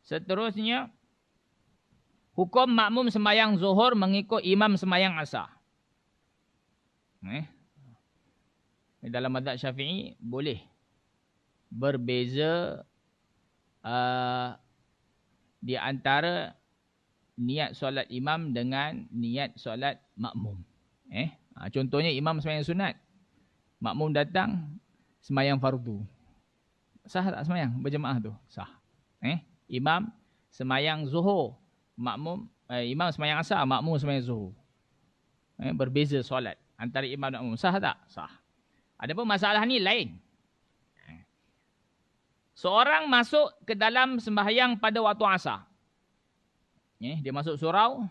Seterusnya, hukum makmum semayang zuhur mengikut imam semayang asar. Eh? Dalam madhab syafi'i, boleh. Berbeza uh, di antara niat solat imam dengan niat solat makmum. Eh? Ha, contohnya imam semayang sunat. Makmum datang, semayang fardu. Sah tak semayang berjemaah tu? Sah. Eh? Imam semayang zuhur. Makmum, eh, imam semayang asar, makmum semayang zuhur. Eh? Berbeza solat antara imam dan makmum. Sah tak? Sah. Ada pun masalah ni lain. Eh. Seorang masuk ke dalam sembahyang pada waktu asar. Eh, dia masuk surau,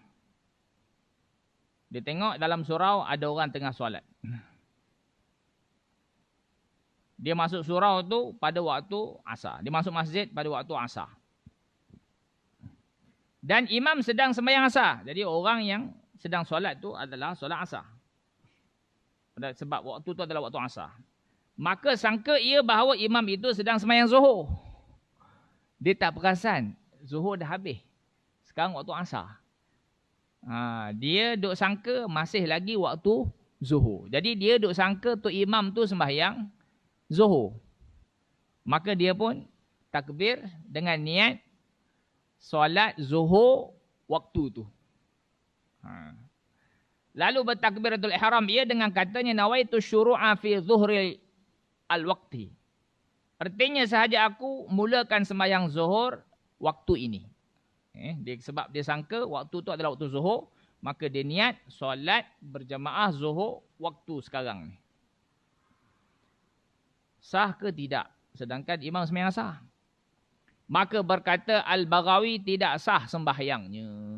dia tengok dalam surau ada orang tengah solat. Dia masuk surau tu pada waktu asar. Dia masuk masjid pada waktu asar. Dan imam sedang sembahyang asar. Jadi orang yang sedang solat tu adalah solat asar. Sebab waktu tu adalah waktu asar. Maka sangka ia bahawa imam itu sedang sembahyang zuhur. Dia tak perasan. Zuhur dah habis. Sekarang waktu asar. Ha, dia duk sangka masih lagi waktu zuhur. Jadi dia duk sangka tu imam tu sembahyang zuhur. Maka dia pun takbir dengan niat solat zuhur waktu tu. Ha. Lalu bertakbiratul ihram ia dengan katanya nawaitu syuru'a fi zuhri al-waqti. Artinya sahaja aku mulakan sembahyang zuhur waktu ini. Eh, dia, sebab dia sangka waktu tu adalah waktu zuhur. Maka dia niat solat berjamaah zuhur waktu sekarang ni. Sah ke tidak? Sedangkan imam sembahyang sah. Maka berkata Al-Baghawi tidak sah sembahyangnya.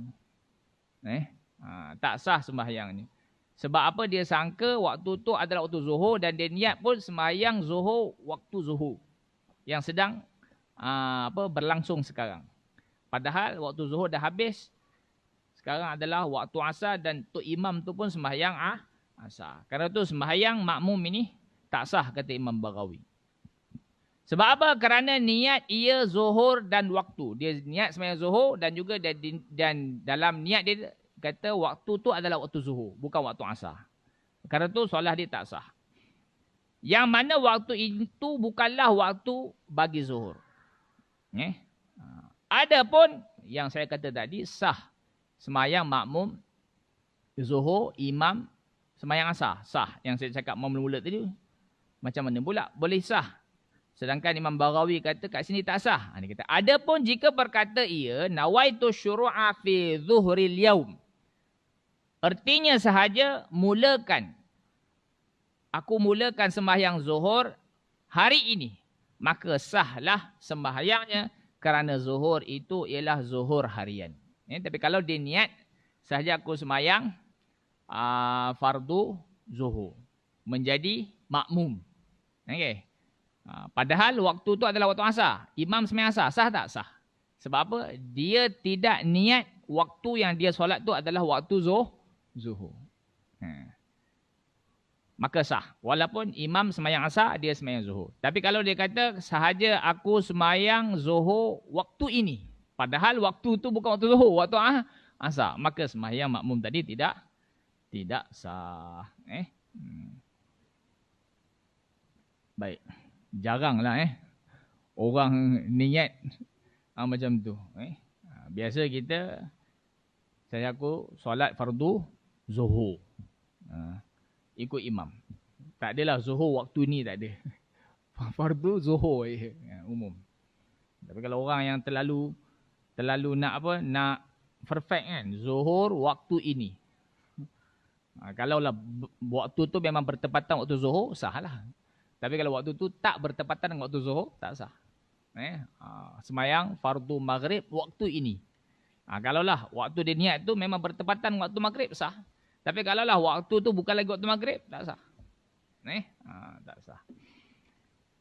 Eh, ha, tak sah sembahyangnya. Sebab apa dia sangka waktu tu adalah waktu zuhur dan dia niat pun sembahyang zuhur waktu zuhur. Yang sedang uh, apa berlangsung sekarang. Padahal waktu zuhur dah habis. Sekarang adalah waktu asar dan tu imam tu pun sembahyang ah, asar. Kerana tu sembahyang makmum ini tak sah kata Imam Bagawi. Sebab apa? Kerana niat ia zuhur dan waktu. Dia niat sembahyang zuhur dan juga dia, dan dalam niat dia kata waktu tu adalah waktu zuhur. Bukan waktu asar. Kerana tu solat dia tak sah. Yang mana waktu itu bukanlah waktu bagi zuhur. Eh? Ada pun yang saya kata tadi sah semayang makmum zuhur imam semayang asar sah yang saya cakap mula-mula tadi macam mana pula? Boleh sah. Sedangkan Imam Barawi kata kat sini tak sah. Ha, dia kata ada pun jika berkata ia nawaitu syuru'a fi zuhril yaum. Artinya sahaja mulakan. Aku mulakan sembahyang zuhur hari ini. Maka sahlah sembahyangnya kerana zuhur itu ialah zuhur harian. Ya, tapi kalau dia niat sahaja aku semayang uh, fardu zuhur. Menjadi makmum. Okay. Uh, padahal waktu tu adalah waktu asar. Imam semayang asar. Sah tak? Sah. Sebab apa? Dia tidak niat waktu yang dia solat tu adalah waktu zuh, zuhur. Hmm maka sah. Walaupun imam semayang asar, dia semayang zuhur. Tapi kalau dia kata, sahaja aku semayang zuhur waktu ini. Padahal waktu tu bukan waktu zuhur, waktu ah, asar. Maka semayang makmum tadi tidak tidak sah. Eh? Hmm. Baik. Jaranglah eh. Orang niat ah, macam tu. Eh? Ah, biasa kita, saya aku solat fardu zuhur. Ah ikut imam. Tak adalah zuhur waktu ni tak ada. Fardu zuhur je, ya, umum. Tapi kalau orang yang terlalu terlalu nak apa, nak perfect kan, zuhur waktu ini. Ha, kalau lah waktu tu memang bertepatan waktu zuhur, sah lah. Tapi kalau waktu tu tak bertepatan dengan waktu zuhur, tak sah. Eh, ha, semayang fardu maghrib waktu ini. Ha, kalau lah waktu dia niat tu memang bertepatan waktu maghrib, sah. Tapi kalau lah waktu tu bukan lagi waktu maghrib, tak sah. Eh? Ha, tak sah.